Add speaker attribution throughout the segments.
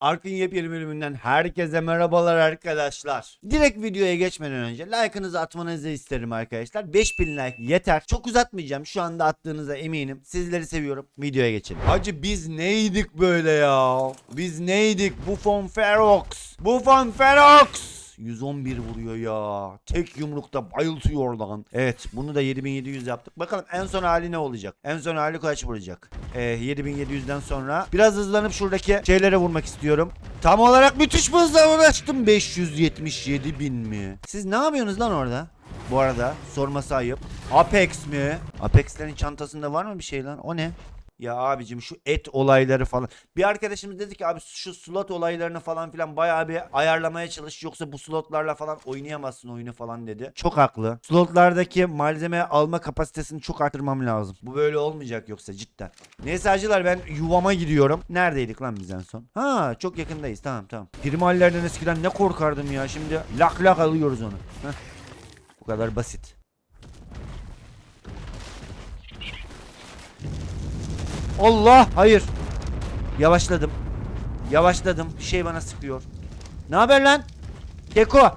Speaker 1: Ark'ın yepyeni bölümünden herkese merhabalar arkadaşlar. Direkt videoya geçmeden önce like'ınızı atmanızı isterim arkadaşlar. 5000 like yeter. Çok uzatmayacağım. Şu anda attığınıza eminim. Sizleri seviyorum. Videoya geçelim. Hacı biz neydik böyle ya? Biz neydik? Buffon Ferox. Buffon Ferox. 111 vuruyor ya. Tek yumrukta bayıltıyor lan. Evet bunu da 7700 yaptık. Bakalım en son hali ne olacak? En son hali kaç vuracak? Ee, 7700'den sonra biraz hızlanıp şuradaki şeylere vurmak istiyorum. Tam olarak müthiş bir hızla uğraştım. 577 bin mi? Siz ne yapıyorsunuz lan orada? Bu arada sorması ayıp. Apex mi? Apex'lerin çantasında var mı bir şey lan? O ne? Ya abicim şu et olayları falan. Bir arkadaşımız dedi ki abi şu slot olaylarını falan filan bayağı bir ayarlamaya çalış. Yoksa bu slotlarla falan oynayamazsın oyunu falan dedi. Çok haklı. Slotlardaki malzeme alma kapasitesini çok arttırmam lazım. Bu böyle olmayacak yoksa cidden. Neyse acılar ben yuvama gidiyorum. Neredeydik lan biz en son? Ha çok yakındayız tamam tamam. Primallerden eskiden ne korkardım ya. Şimdi lak lak alıyoruz onu. Heh. Bu kadar basit. Allah hayır. Yavaşladım. Yavaşladım. Bir şey bana sıkıyor. Ne haber lan? Keko.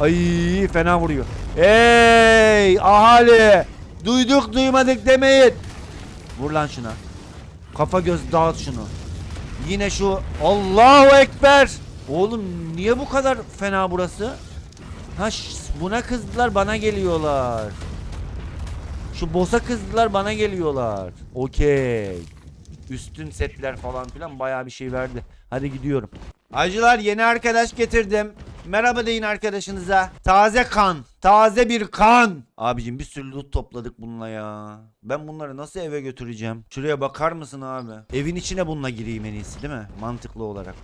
Speaker 1: Ay fena vuruyor. Hey ahali. Duyduk duymadık demeyin. Vur lan şuna. Kafa göz dağıt şunu. Yine şu Allahu Ekber. Oğlum niye bu kadar fena burası? Ha buna kızdılar bana geliyorlar. Şu boss'a kızdılar bana geliyorlar. Okey. Üstün setler falan filan bayağı bir şey verdi. Hadi gidiyorum. Acılar yeni arkadaş getirdim. Merhaba deyin arkadaşınıza. Taze kan. Taze bir kan. Abicim bir sürü loot topladık bununla ya. Ben bunları nasıl eve götüreceğim? Şuraya bakar mısın abi? Evin içine bununla gireyim en iyisi değil mi? Mantıklı olarak.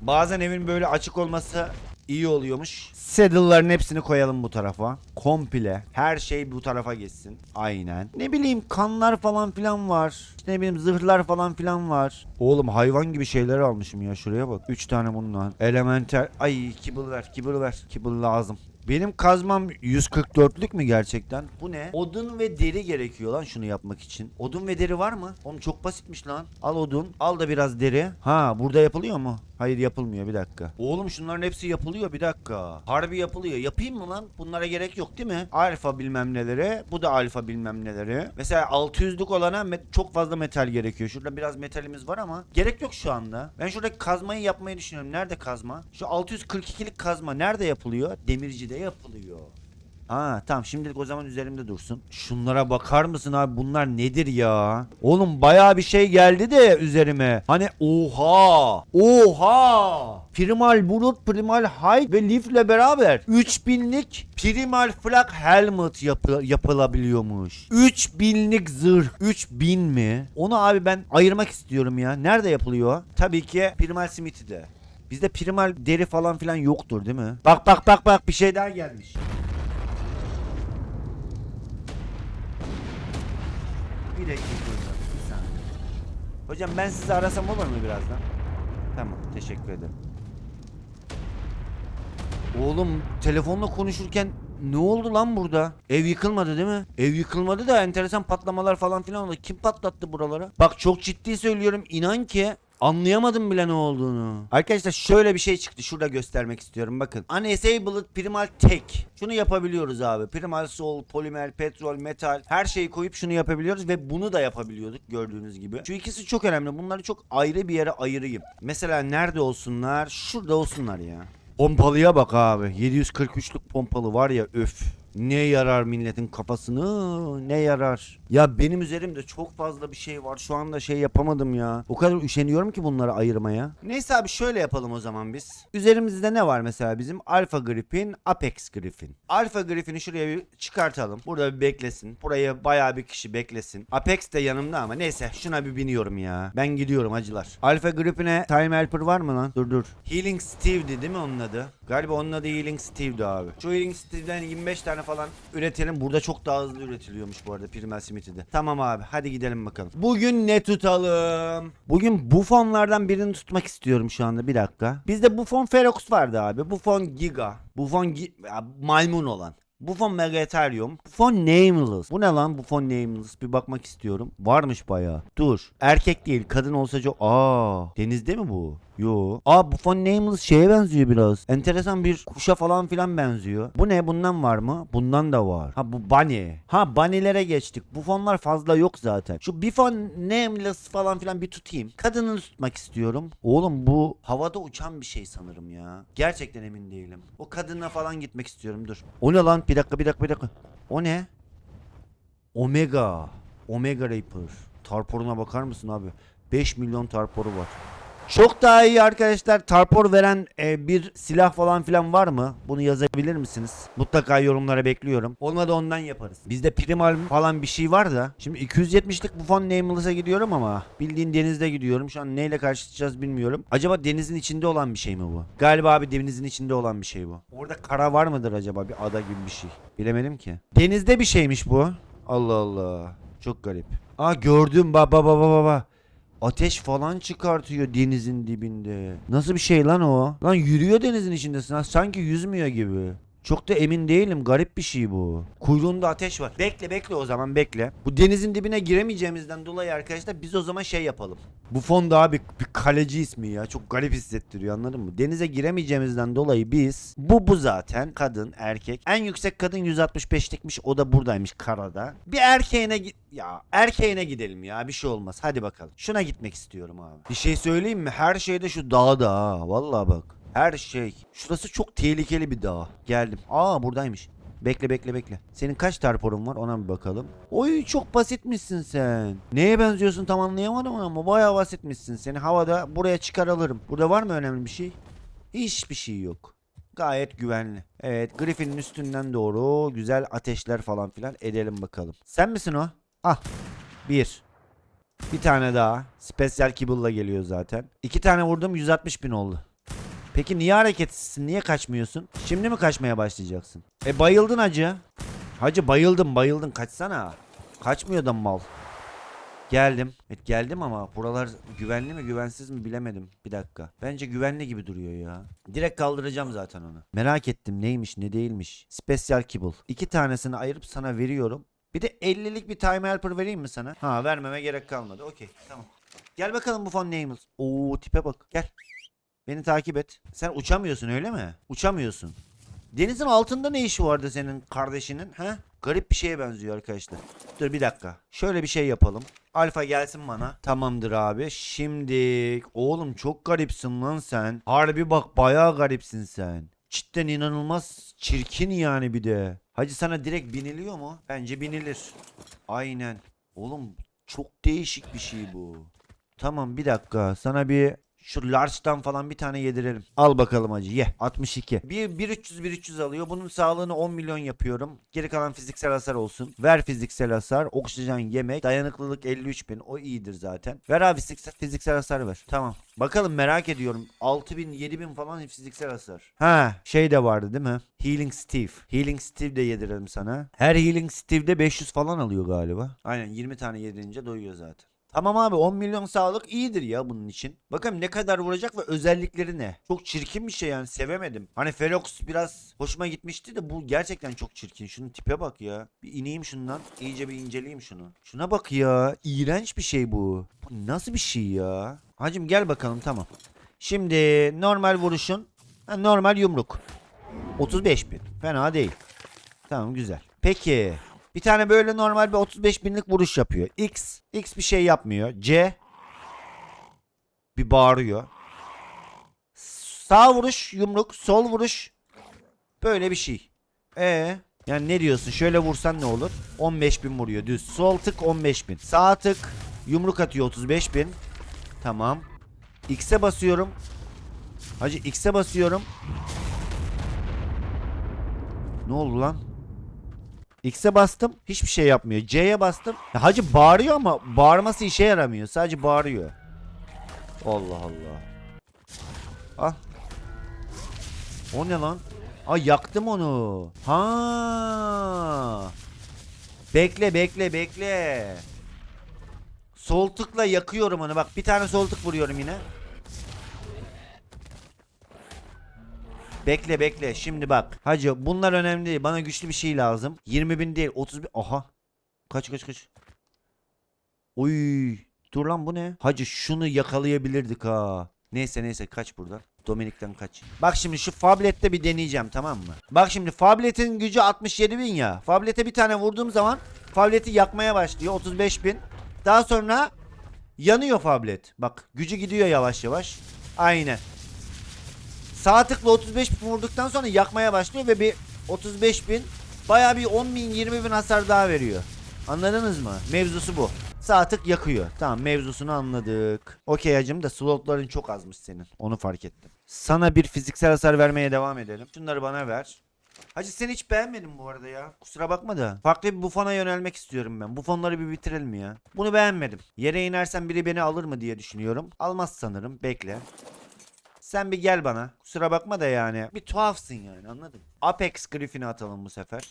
Speaker 1: Bazen evin böyle açık olması iyi oluyormuş. Saddle'ların hepsini koyalım bu tarafa. Komple. Her şey bu tarafa geçsin. Aynen. Ne bileyim kanlar falan filan var. İşte ne bileyim zırhlar falan filan var. Oğlum hayvan gibi şeyler almışım ya şuraya bak. 3 tane bundan. Elementer. Ay kibble ver kibble ver. Kibble lazım. Benim kazmam 144'lük mü gerçekten? Bu ne? Odun ve deri gerekiyor lan şunu yapmak için. Odun ve deri var mı? Oğlum çok basitmiş lan. Al odun. Al da biraz deri. Ha burada yapılıyor mu? Hayır yapılmıyor bir dakika. Oğlum şunların hepsi yapılıyor bir dakika. Harbi yapılıyor. Yapayım mı lan? Bunlara gerek yok değil mi? Alfa bilmem neleri. Bu da alfa bilmem neleri. Mesela 600'lük olana çok fazla metal gerekiyor. Şurada biraz metalimiz var ama gerek yok şu anda. Ben şuradaki kazmayı yapmayı düşünüyorum. Nerede kazma? Şu 642'lik kazma nerede yapılıyor? Demircide yapılıyor. Ha tamam şimdilik o zaman üzerimde dursun. Şunlara bakar mısın abi bunlar nedir ya? Oğlum bayağı bir şey geldi de üzerime. Hani oha! Oha! Primal Bulut, Primal Hide ve Leaf'le beraber 3000'lik Primal Flag Helmet yapı- yapılabiliyormuş. 3000'lik zırh. 3000 mi? Onu abi ben ayırmak istiyorum ya. Nerede yapılıyor? Tabii ki Primal Smithy'de. Bizde primal deri falan filan yoktur değil mi? Bak bak bak bak bir şey daha gelmiş. Bir dakika hocam. Bir saniye. Hocam ben sizi arasam olur mu birazdan? Tamam teşekkür ederim. Oğlum telefonla konuşurken ne oldu lan burada? Ev yıkılmadı değil mi? Ev yıkılmadı da enteresan patlamalar falan filan oldu. Kim patlattı buraları? Bak çok ciddi söylüyorum inan ki Anlayamadım bile ne olduğunu. Arkadaşlar şöyle bir şey çıktı. Şurada göstermek istiyorum. Bakın. Unasabled Primal Tek. Şunu yapabiliyoruz abi. Primal Soul, Polimer, Petrol, Metal. Her şeyi koyup şunu yapabiliyoruz. Ve bunu da yapabiliyorduk gördüğünüz gibi. Şu ikisi çok önemli. Bunları çok ayrı bir yere ayırayım. Mesela nerede olsunlar? Şurada olsunlar ya. Pompalıya bak abi. 743'lük pompalı var ya öf. Ne yarar milletin kafasını ne yarar. Ya benim üzerimde çok fazla bir şey var. Şu anda şey yapamadım ya. O kadar üşeniyorum ki bunları ayırmaya. Neyse abi şöyle yapalım o zaman biz. Üzerimizde ne var mesela bizim? Alpha Griffin, Apex Griffin. Alpha Griffin'i şuraya bir çıkartalım. Burada bir beklesin. Buraya bayağı bir kişi beklesin. Apex de yanımda ama neyse şuna bir biniyorum ya. Ben gidiyorum acılar. Alpha Griffin'e Time Helper var mı lan? Dur dur. Healing Steve'di değil mi onun adı? Galiba onun adı Healing Steve'di abi. Şu Healing Steve'den 25 tane falan üretelim. Burada çok daha hızlı üretiliyormuş bu arada Smithy'de. Tamam abi hadi gidelim bakalım. Bugün ne tutalım? Bugün Buffonlardan birini tutmak istiyorum şu anda bir dakika. Bizde Buffon Ferox vardı abi. Buffon Giga. Buffon Gi- ya, maymun olan. Buffon Megatherium. Buffon Nameless. Bu ne lan Buffon Nameless? Bir bakmak istiyorum. Varmış bayağı. Dur. Erkek değil. Kadın olsa çok... Aa, denizde mi bu? Yo. Aa Buffon Nameless şeye benziyor biraz. Enteresan bir kuşa falan filan benziyor. Bu ne? Bundan var mı? Bundan da var. Ha bu Bunny. Ha Bunny'lere geçtik. Buffonlar fazla yok zaten. Şu Buffon Nameless falan filan bir tutayım. Kadını tutmak istiyorum. Oğlum bu havada uçan bir şey sanırım ya. Gerçekten emin değilim. O kadına falan gitmek istiyorum. Dur. O ne lan? Bir dakika bir dakika bir dakika. O ne? Omega. Omega Reaper. Tarporuna bakar mısın abi? 5 milyon tarporu var. Çok daha iyi arkadaşlar. Tarpor veren e, bir silah falan filan var mı? Bunu yazabilir misiniz? Mutlaka yorumlara bekliyorum. Olmadı ondan yaparız. Bizde primal falan bir şey var da. Şimdi 270'lik Buffon Nameless'a gidiyorum ama bildiğin denizde gidiyorum. Şu an neyle karşılaşacağız bilmiyorum. Acaba denizin içinde olan bir şey mi bu? Galiba abi denizin içinde olan bir şey bu. Orada kara var mıdır acaba? Bir ada gibi bir şey. Bilemedim ki. Denizde bir şeymiş bu. Allah Allah. Çok garip. Aa gördüm baba baba baba. Ateş falan çıkartıyor denizin dibinde. Nasıl bir şey lan o? Lan yürüyor denizin içindesin ha. Sanki yüzmüyor gibi. Çok da emin değilim. Garip bir şey bu. Kuyruğunda ateş var. Bekle bekle o zaman bekle. Bu denizin dibine giremeyeceğimizden dolayı arkadaşlar biz o zaman şey yapalım. Bu fon daha bir, bir kaleci ismi ya. Çok garip hissettiriyor anladın mı? Denize giremeyeceğimizden dolayı biz bu bu zaten kadın erkek. En yüksek kadın 165'likmiş o da buradaymış karada. Bir erkeğine ya erkeğine gidelim ya bir şey olmaz. Hadi bakalım. Şuna gitmek istiyorum abi. Bir şey söyleyeyim mi? Her şeyde şu dağda ha. Vallahi bak. Her şey. Şurası çok tehlikeli bir dağ. Geldim. Aa buradaymış. Bekle bekle bekle. Senin kaç tarporun var ona bir bakalım. Oy çok basitmişsin sen. Neye benziyorsun tam anlayamadım ama bayağı basitmişsin. Seni havada buraya çıkaralım. Burada var mı önemli bir şey? Hiçbir şey yok. Gayet güvenli. Evet Griffin'in üstünden doğru güzel ateşler falan filan edelim bakalım. Sen misin o? Ah. Bir. Bir tane daha. Special Kibble'la geliyor zaten. İki tane vurdum 160 bin oldu. Peki niye hareketsizsin? Niye kaçmıyorsun? Şimdi mi kaçmaya başlayacaksın? E bayıldın hacı. Hacı bayıldım bayıldın kaçsana. Kaçmıyor mal. Geldim. Evet geldim ama buralar güvenli mi güvensiz mi bilemedim. Bir dakika. Bence güvenli gibi duruyor ya. Direkt kaldıracağım zaten onu. Merak ettim neymiş ne değilmiş. Special Kibble. İki tanesini ayırıp sana veriyorum. Bir de 50'lik bir time helper vereyim mi sana? Ha vermeme gerek kalmadı. Okey tamam. Gel bakalım bu fon neyimiz. Oo tipe bak. Gel. Beni takip et. Sen uçamıyorsun öyle mi? Uçamıyorsun. Denizin altında ne işi vardı senin kardeşinin? He? Garip bir şeye benziyor arkadaşlar. Dur bir dakika. Şöyle bir şey yapalım. Alfa gelsin bana. Tamamdır abi. Şimdi oğlum çok garipsin lan sen. Harbi bak bayağı garipsin sen. Cidden inanılmaz çirkin yani bir de. Hacı sana direkt biniliyor mu? Bence binilir. Aynen. Oğlum çok değişik bir şey bu. Tamam bir dakika. Sana bir şu large'dan falan bir tane yedirelim. Al bakalım hacı ye. 62. Bir 1300 1300 alıyor. Bunun sağlığını 10 milyon yapıyorum. Geri kalan fiziksel hasar olsun. Ver fiziksel hasar. Oksijen yemek. Dayanıklılık 53 bin. O iyidir zaten. Ver abi fiziksel, fiziksel hasar ver. Tamam. Bakalım merak ediyorum. 6000 7000 falan fiziksel hasar. Ha şey de vardı değil mi? Healing Steve. Healing Steve de yedirelim sana. Her Healing Steve'de 500 falan alıyor galiba. Aynen 20 tane yedirince doyuyor zaten. Tamam abi 10 milyon sağlık iyidir ya bunun için. Bakalım ne kadar vuracak ve özellikleri ne? Çok çirkin bir şey yani sevemedim. Hani Ferox biraz hoşuma gitmişti de bu gerçekten çok çirkin. Şunun tipe bak ya. Bir ineyim şundan. iyice bir inceleyeyim şunu. Şuna bak ya. İğrenç bir şey bu. Bu nasıl bir şey ya? Hacım gel bakalım tamam. Şimdi normal vuruşun. Normal yumruk. 35 bin. Fena değil. Tamam güzel. Peki. Bir tane böyle normal bir 35 binlik vuruş yapıyor. X. X bir şey yapmıyor. C. Bir bağırıyor. Sağ vuruş yumruk. Sol vuruş. Böyle bir şey. E yani ne diyorsun? Şöyle vursan ne olur? 15 bin vuruyor düz. Sol tık 15 bin. Sağ tık yumruk atıyor 35 bin. Tamam. X'e basıyorum. Hacı X'e basıyorum. Ne oldu lan? X'e bastım. Hiçbir şey yapmıyor. C'ye bastım. Ya hacı bağırıyor ama bağırması işe yaramıyor. Sadece bağırıyor. Allah Allah. Ah. O ne lan? Aa yaktım onu. Ha. Bekle bekle bekle. Sol tıkla yakıyorum onu. Bak bir tane sol tık vuruyorum yine. Bekle bekle. Şimdi bak. Hacı bunlar önemli değil. Bana güçlü bir şey lazım. 20 bin değil. 30 bin. Aha. Kaç kaç kaç. Oy. Dur lan bu ne? Hacı şunu yakalayabilirdik ha. Neyse neyse kaç buradan. Dominik'ten kaç. Bak şimdi şu Fablet'te bir deneyeceğim tamam mı? Bak şimdi Fablet'in gücü 67 bin ya. Fablet'e bir tane vurduğum zaman Fablet'i yakmaya başlıyor 35 bin. Daha sonra yanıyor Fablet. Bak gücü gidiyor yavaş yavaş. Aynen. Sağ tıkla 35 bin vurduktan sonra yakmaya başlıyor ve bir 35 bin baya bir 10 bin 20 bin hasar daha veriyor. Anladınız mı? Mevzusu bu. Sağ tık yakıyor. Tamam mevzusunu anladık. Okey hacım da slotların çok azmış senin. Onu fark ettim. Sana bir fiziksel hasar vermeye devam edelim. Şunları bana ver. Hacı sen hiç beğenmedin bu arada ya. Kusura bakma da. Farklı bir bufona yönelmek istiyorum ben. Bufonları bir bitirelim ya. Bunu beğenmedim. Yere inersem biri beni alır mı diye düşünüyorum. Almaz sanırım. Bekle. Sen bir gel bana. Kusura bakma da yani. Bir tuhafsın yani anladın? Apex Griffin'i atalım bu sefer.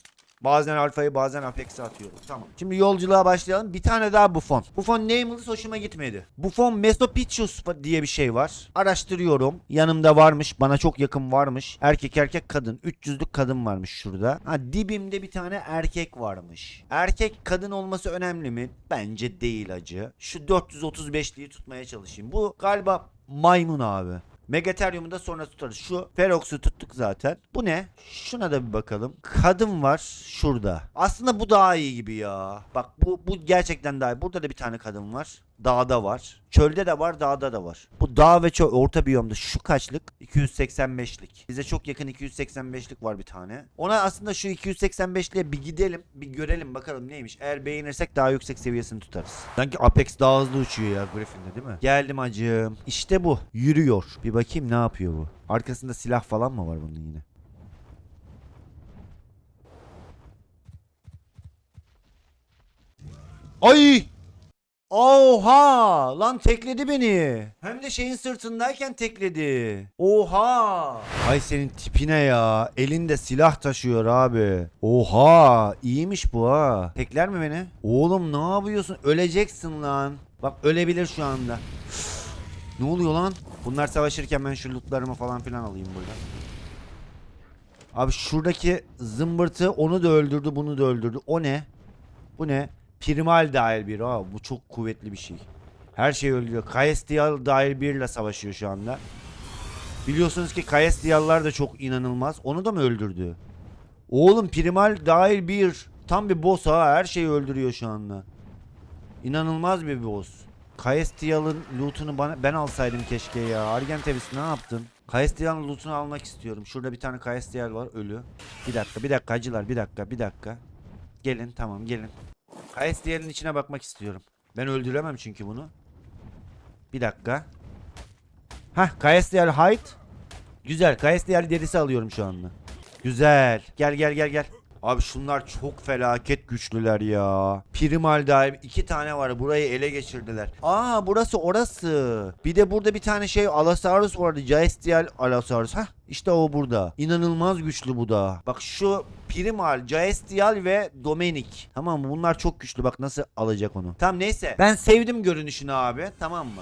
Speaker 1: Bazen alfayı bazen Apex'i atıyorum. Tamam. Şimdi yolculuğa başlayalım. Bir tane daha Buffon. Buffon Nameless hoşuma gitmedi. Buffon Mesopicchus diye bir şey var. Araştırıyorum. Yanımda varmış. Bana çok yakın varmış. Erkek erkek kadın. 300'lük kadın varmış şurada. Ha dibimde bir tane erkek varmış. Erkek kadın olması önemli mi? Bence değil acı. Şu 435'liği tutmaya çalışayım. Bu galiba maymun abi. Megatherium'u da sonra tutarız. Şu Ferox'u tuttuk zaten. Bu ne? Şuna da bir bakalım. Kadın var şurada. Aslında bu daha iyi gibi ya. Bak bu bu gerçekten daha iyi. Burada da bir tane kadın var. Dağda var. Çölde de var, dağda da var. Bu dağ ve çöl orta biyomda şu kaçlık? 285'lik. Bize çok yakın 285'lik var bir tane. Ona aslında şu 285'liğe bir gidelim, bir görelim bakalım neymiş. Eğer beğenirsek daha yüksek seviyesini tutarız. Sanki Apex daha hızlı uçuyor ya Griffin'de değil mi? Geldim acım. İşte bu. Yürüyor. Bir bakayım ne yapıyor bu. Arkasında silah falan mı var bunun yine? Ay! Oha! Lan tekledi beni. Hem de şeyin sırtındayken tekledi. Oha! Ay senin tipine ya. Elinde silah taşıyor abi. Oha! İyiymiş bu ha. Tekler mi beni? Oğlum ne yapıyorsun? Öleceksin lan. Bak ölebilir şu anda. ne oluyor lan? Bunlar savaşırken ben şu lootlarımı falan filan alayım burada. Abi şuradaki zımbırtı onu da öldürdü bunu da öldürdü. O ne? Bu ne? Primal dahil bir. Aa, bu çok kuvvetli bir şey. Her şey öldürüyor. Kaestial dahil birle savaşıyor şu anda. Biliyorsunuz ki Kaestial'lar da çok inanılmaz. Onu da mı öldürdü? Oğlum Primal dahil bir. Tam bir boss ha. Her şeyi öldürüyor şu anda. İnanılmaz bir boss. Kaestial'ın loot'unu bana ben alsaydım keşke ya. Argentevis ne yaptın? Kaestial'ın loot'unu almak istiyorum. Şurada bir tane Kaestial var ölü. Bir dakika bir dakika hacılar bir dakika bir dakika. Gelin tamam gelin. Kaestial'in içine bakmak istiyorum. Ben öldüremem çünkü bunu. Bir dakika. Hah Kaestial height. Güzel Kaestial derisi alıyorum şu anda. Güzel. Gel gel gel gel. Abi şunlar çok felaket güçlüler ya. Primal daim iki tane var. Burayı ele geçirdiler. Aa burası orası. Bir de burada bir tane şey Allosaurus vardı. Jaestial Allosaurus. Hah işte o burada. İnanılmaz güçlü bu da. Bak şu Primal, Jaestial ve Dominik. Tamam mı? Bunlar çok güçlü. Bak nasıl alacak onu. Tamam neyse. Ben sevdim görünüşünü abi. Tamam mı?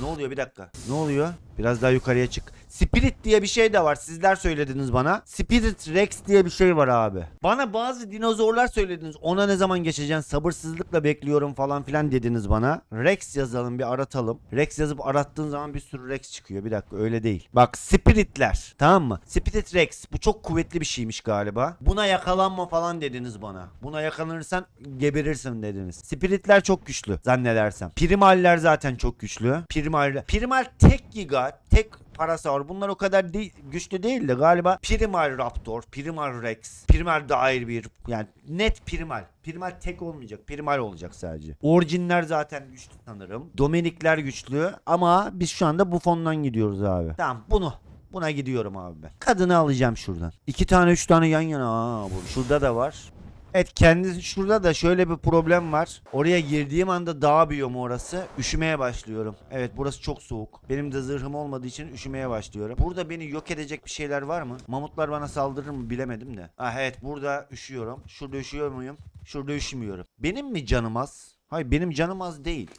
Speaker 1: Ne oluyor bir dakika. Ne oluyor? Biraz daha yukarıya çık. Spirit diye bir şey de var. Sizler söylediniz bana. Spirit Rex diye bir şey var abi. Bana bazı dinozorlar söylediniz. Ona ne zaman geçeceksin? Sabırsızlıkla bekliyorum falan filan dediniz bana. Rex yazalım bir aratalım. Rex yazıp arattığın zaman bir sürü Rex çıkıyor. Bir dakika öyle değil. Bak Spiritler. Tamam mı? Spirit Rex. Bu çok kuvvetli bir şeymiş galiba. Buna yakalanma falan dediniz bana. Buna yakalanırsan geberirsin dediniz. Spiritler çok güçlü zannedersem. Primaller zaten çok güçlü. Primal, Primal tek giga, tek Parasaur bunlar o kadar değil, güçlü değil de galiba Primal Raptor, Primal Rex, Primal dair bir yani net Primal. Primal tek olmayacak. Primal olacak sadece. Orijinler zaten güçlü sanırım. Dominikler güçlü ama biz şu anda Buffon'dan gidiyoruz abi. Tamam bunu Buna gidiyorum abi ben. Kadını alacağım şuradan. İki tane üç tane yan yana. Aa, bu- şurada da var. Evet kendisi şurada da şöyle bir problem var. Oraya girdiğim anda dağ biyomu orası. Üşümeye başlıyorum. Evet burası çok soğuk. Benim de zırhım olmadığı için üşümeye başlıyorum. Burada beni yok edecek bir şeyler var mı? Mamutlar bana saldırır mı bilemedim de. Ah evet burada üşüyorum. Şurada üşüyor muyum? Şurada üşümüyorum. Benim mi canım az? Hayır benim canım az değil.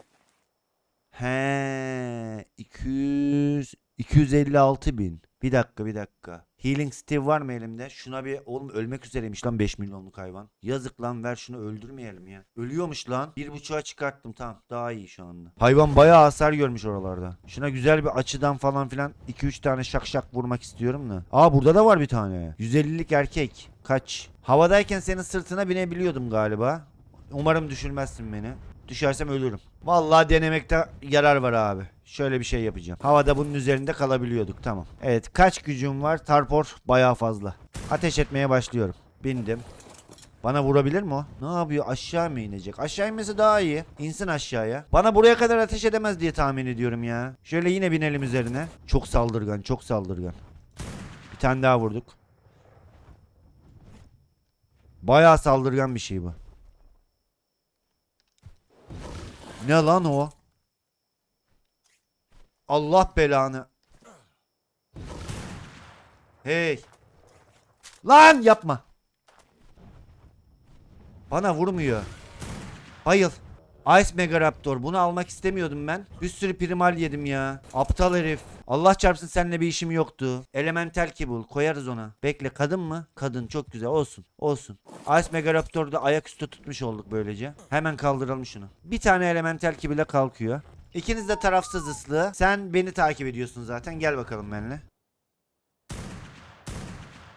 Speaker 1: He 200 256 bin. Bir dakika bir dakika. Healing Steve var mı elimde? Şuna bir oğlum ölmek üzereymiş lan 5 milyonluk hayvan. Yazık lan ver şunu öldürmeyelim ya. Ölüyormuş lan. Bir buçuğa çıkarttım tamam. Daha iyi şu anda. Hayvan bayağı hasar görmüş oralarda. Şuna güzel bir açıdan falan filan 2-3 tane şak şak vurmak istiyorum da. Aa burada da var bir tane. 150'lik erkek. Kaç? Havadayken senin sırtına binebiliyordum galiba. Umarım düşürmezsin beni. Düşersem ölürüm. Vallahi denemekte yarar var abi. Şöyle bir şey yapacağım. Havada bunun üzerinde kalabiliyorduk tamam. Evet kaç gücüm var? Tarpor bayağı fazla. Ateş etmeye başlıyorum. Bindim. Bana vurabilir mi o? Ne yapıyor? Aşağı mı inecek? Aşağı inmesi daha iyi. İnsin aşağıya. Bana buraya kadar ateş edemez diye tahmin ediyorum ya. Şöyle yine binelim üzerine. Çok saldırgan, çok saldırgan. Bir tane daha vurduk. Bayağı saldırgan bir şey bu. Ne lan o? Allah belanı. Hey. Lan yapma. Bana vurmuyor. Bayıl. Ice Megaraptor. Bunu almak istemiyordum ben. Bir sürü primal yedim ya. Aptal herif. Allah çarpsın seninle bir işim yoktu. Elemental Kibble. Koyarız ona. Bekle kadın mı? Kadın çok güzel. Olsun. Olsun. Ice Megaraptor'u da ayaküstü tutmuş olduk böylece. Hemen kaldıralım şunu. Bir tane Elemental Kibble'e kalkıyor. İkiniz de tarafsız ıslı. Sen beni takip ediyorsun zaten. Gel bakalım benimle.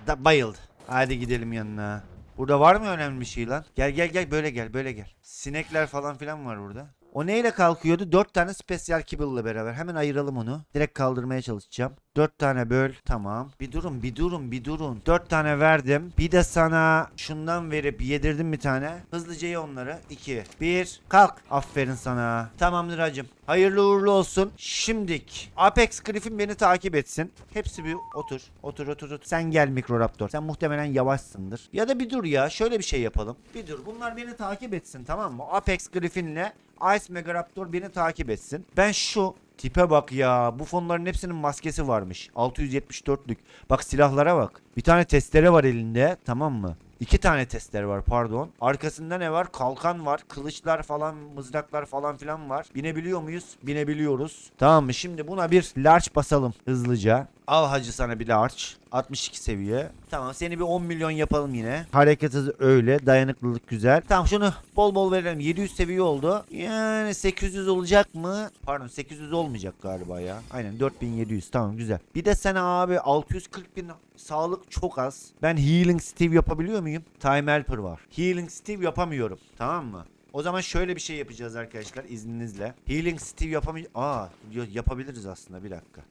Speaker 1: Da bayıldı. Hadi gidelim yanına. Burada var mı önemli bir şey lan? Gel gel gel böyle gel böyle gel. Sinekler falan filan var burada. O neyle kalkıyordu? 4 tane special kibble ile beraber. Hemen ayıralım onu. Direkt kaldırmaya çalışacağım. 4 tane böl. Tamam. Bir durun bir durun bir durun. 4 tane verdim. Bir de sana şundan verip yedirdim bir tane. Hızlıca ye onları. 2. 1. Kalk. Aferin sana. Tamamdır hacım. Hayırlı uğurlu olsun. Şimdik. Apex Griffin beni takip etsin. Hepsi bir otur. Otur otur otur. Sen gel Mikroraptor. Sen muhtemelen yavaşsındır. Ya da bir dur ya. Şöyle bir şey yapalım. Bir dur. Bunlar beni takip etsin tamam mı? Apex Griffin'le Ice Megaraptor beni takip etsin. Ben şu tipe bak ya. Bu fonların hepsinin maskesi varmış. 674'lük. Bak silahlara bak. Bir tane testere var elinde tamam mı? İki tane testere var pardon. Arkasında ne var? Kalkan var. Kılıçlar falan, mızraklar falan filan var. Binebiliyor muyuz? Binebiliyoruz. Tamam mı? Şimdi buna bir large basalım hızlıca. Al hacı sana bir large. 62 seviye. Tamam seni bir 10 milyon yapalım yine. Hareket hızı öyle. Dayanıklılık güzel. Tamam şunu bol bol verelim. 700 seviye oldu. Yani 800 olacak mı? Pardon 800 olmayacak galiba ya. Aynen 4700 tamam güzel. Bir de sen abi 640 bin sağlık çok az. Ben Healing Steve yapabiliyor muyum? Time Helper var. Healing Steve yapamıyorum. Tamam mı? O zaman şöyle bir şey yapacağız arkadaşlar izninizle. Healing Steve yapamayacağız. Aa yapabiliriz aslında bir dakika.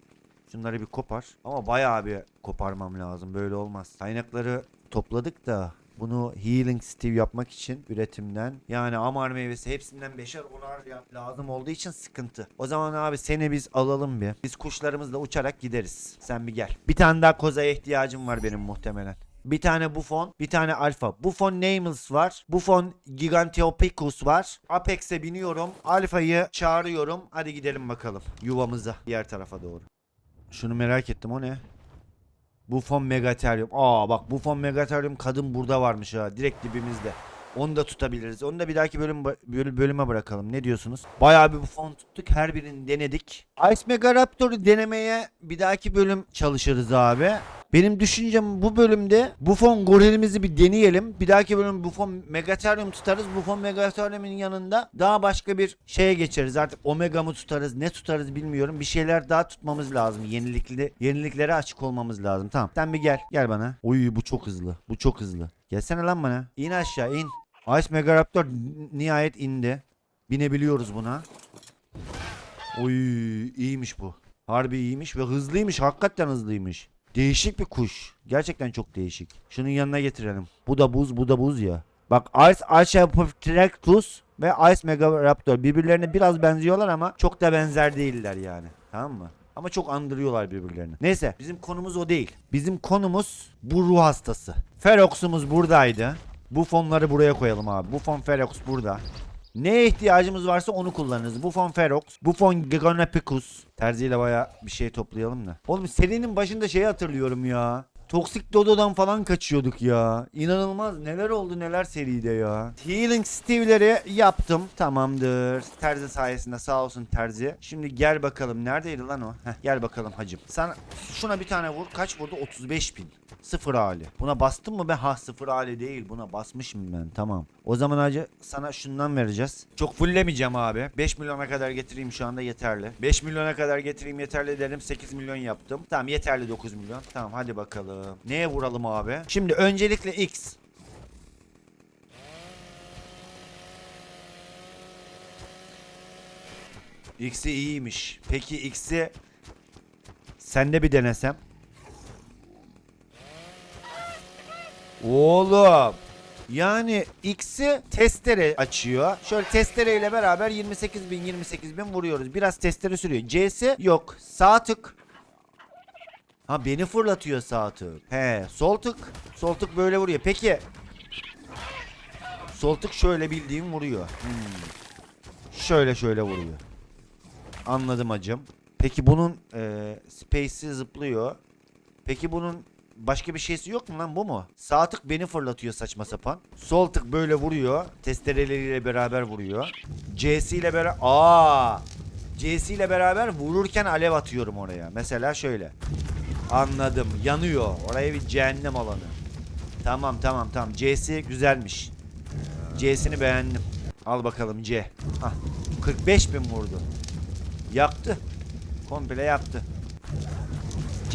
Speaker 1: Şunları bir kopar. Ama bayağı bir koparmam lazım. Böyle olmaz. Kaynakları topladık da bunu Healing Steve yapmak için üretimden yani amar meyvesi hepsinden beşer onar lazım olduğu için sıkıntı. O zaman abi seni biz alalım bir. Biz kuşlarımızla uçarak gideriz. Sen bir gel. Bir tane daha kozaya ihtiyacım var benim muhtemelen. Bir tane Buffon, bir tane Alpha. Buffon Nameless var. Buffon Giganteopithecus var. Apex'e biniyorum. Alpha'yı çağırıyorum. Hadi gidelim bakalım yuvamıza. Diğer tarafa doğru. Şunu merak ettim o ne? Buffon Megatherium. Aa bak Buffon Megatherium kadın burada varmış ha. Direkt dibimizde. Onu da tutabiliriz. Onu da bir dahaki bölüm böl- bölüme bırakalım. Ne diyorsunuz? Bayağı bir Buffon tuttuk. Her birini denedik. Ice Megaraptor'u denemeye bir dahaki bölüm çalışırız abi. Benim düşüncem bu bölümde Buffon gorilimizi bir deneyelim. Bir dahaki bölüm Buffon Megatherium tutarız. Buffon Megatherium'un yanında daha başka bir şeye geçeriz. Artık Omega mı tutarız, ne tutarız bilmiyorum. Bir şeyler daha tutmamız lazım. Yenilikli, yeniliklere açık olmamız lazım. Tamam. Sen bir gel. Gel bana. Oy bu çok hızlı. Bu çok hızlı. Gelsene lan bana. İn aşağı in. Ice Megaraptor nihayet indi. Binebiliyoruz buna. Oy iyiymiş bu. Harbi iyiymiş ve hızlıymış. Hakikaten hızlıymış. Değişik bir kuş. Gerçekten çok değişik. Şunun yanına getirelim. Bu da buz, bu da buz ya. Bak Ice Archaeopteryctus ve Ice Megaraptor birbirlerine biraz benziyorlar ama çok da benzer değiller yani. Tamam mı? Ama çok andırıyorlar birbirlerini. Neyse bizim konumuz o değil. Bizim konumuz bu ruh hastası. Ferox'umuz buradaydı. Bu fonları buraya koyalım abi. Bu fon Ferox burada. Neye ihtiyacımız varsa onu kullanırız. Buffon Ferox, Buffon Giganopithecus. Terziyle baya bir şey toplayalım da. Oğlum serinin başında şeyi hatırlıyorum ya. Toksik Dodo'dan falan kaçıyorduk ya. İnanılmaz neler oldu neler seride ya. Healing Steve'leri yaptım. Tamamdır. Terzi sayesinde sağ olsun Terzi. Şimdi gel bakalım. Neredeydi lan o? Heh, gel bakalım hacım. Sen şuna bir tane vur. Kaç vurdu? 35 bin. Sıfır hali. Buna bastım mı ben? Ha sıfır hali değil. Buna basmışım ben. Tamam. O zaman hacı sana şundan vereceğiz. Çok fullemeyeceğim abi. 5 milyona kadar getireyim şu anda yeterli. 5 milyona kadar getireyim yeterli dedim. 8 milyon yaptım. Tamam yeterli 9 milyon. Tamam hadi bakalım. Neye vuralım abi? Şimdi öncelikle X. X'i iyiymiş. Peki X'i sende bir denesem. Oğlum. Yani X'i testere açıyor. Şöyle testereyle beraber 28 bin 28 bin vuruyoruz. Biraz testere sürüyor. C'si yok. Sağ tık. Ha beni fırlatıyor sağ tık. He sol tık. Sol tık böyle vuruyor. Peki. Sol tık şöyle bildiğim vuruyor. Hmm. Şöyle şöyle vuruyor. Anladım hacım. Peki bunun e, space'i zıplıyor. Peki bunun başka bir şeysi yok mu lan bu mu? Sağ tık beni fırlatıyor saçma sapan. Sol tık böyle vuruyor. Testereleriyle beraber vuruyor. C'si ile beraber... Aa! C'si ile beraber vururken alev atıyorum oraya. Mesela şöyle. Anladım. Yanıyor. Oraya bir cehennem alanı. Tamam tamam tamam. C'si güzelmiş. C'sini beğendim. Al bakalım C. Hah. 45 bin vurdu. Yaktı. Komple yaktı.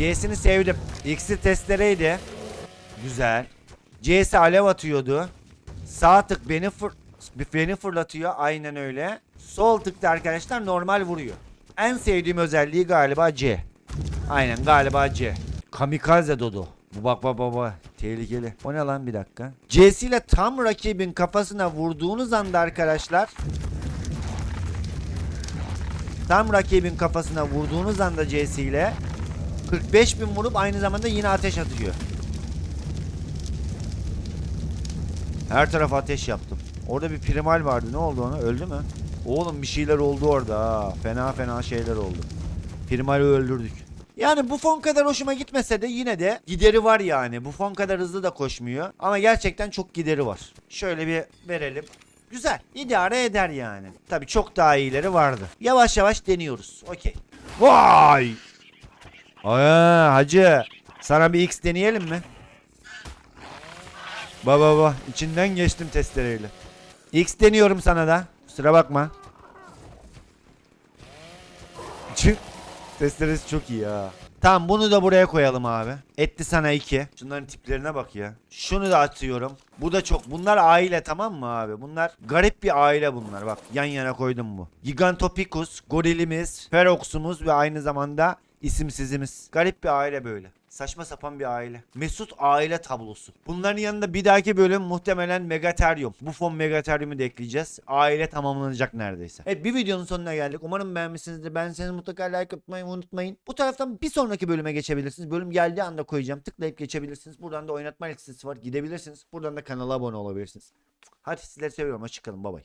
Speaker 1: C'sini sevdim. X'i testereydi. Güzel. C'si alev atıyordu. Sağ tık beni fır beni fırlatıyor. Aynen öyle. Sol tıkta arkadaşlar normal vuruyor. En sevdiğim özelliği galiba C. Aynen galiba C. Kamikaze Dodo. Bu bak bak bak. Tehlikeli. O ne lan bir dakika. C'siyle tam rakibin kafasına vurduğunuz anda arkadaşlar Tam rakibin kafasına vurduğunuz anda CS ile 45 bin vurup aynı zamanda yine ateş atıyor. Her tarafa ateş yaptım. Orada bir primal vardı. Ne oldu ona? Öldü mü? Oğlum bir şeyler oldu orada ha. Fena fena şeyler oldu. Primali öldürdük. Yani bu fon kadar hoşuma gitmese de yine de gideri var yani. Bu fon kadar hızlı da koşmuyor. Ama gerçekten çok gideri var. Şöyle bir verelim. Güzel. İdare eder yani. Tabi çok daha iyileri vardı. Yavaş yavaş deniyoruz. Okey. Vay! Aa, hacı. Sana bir X deneyelim mi? Baba baba. içinden geçtim testereyle. X deniyorum sana da. Kusura bakma. Çık. Testeresi çok iyi ha. Tamam bunu da buraya koyalım abi. Etti sana iki. Şunların tiplerine bak ya. Şunu da atıyorum. Bu da çok. Bunlar aile tamam mı abi? Bunlar garip bir aile bunlar. Bak yan yana koydum bu. Gigantopicus, gorilimiz, Ferox'umuz ve aynı zamanda isimsizimiz. Garip bir aile böyle. Saçma sapan bir aile. Mesut aile tablosu. Bunların yanında bir dahaki bölüm muhtemelen Megatherium. Bu fon Megatherium'u da ekleyeceğiz. Aile tamamlanacak neredeyse. Evet bir videonun sonuna geldik. Umarım beğenmişsinizdir. Ben seni mutlaka like atmayı unutmayın. Bu taraftan bir sonraki bölüme geçebilirsiniz. Bölüm geldiği anda koyacağım. Tıklayıp geçebilirsiniz. Buradan da oynatma listesi var. Gidebilirsiniz. Buradan da kanala abone olabilirsiniz. Hadi sizleri seviyorum. Hoşçakalın. Bay bay.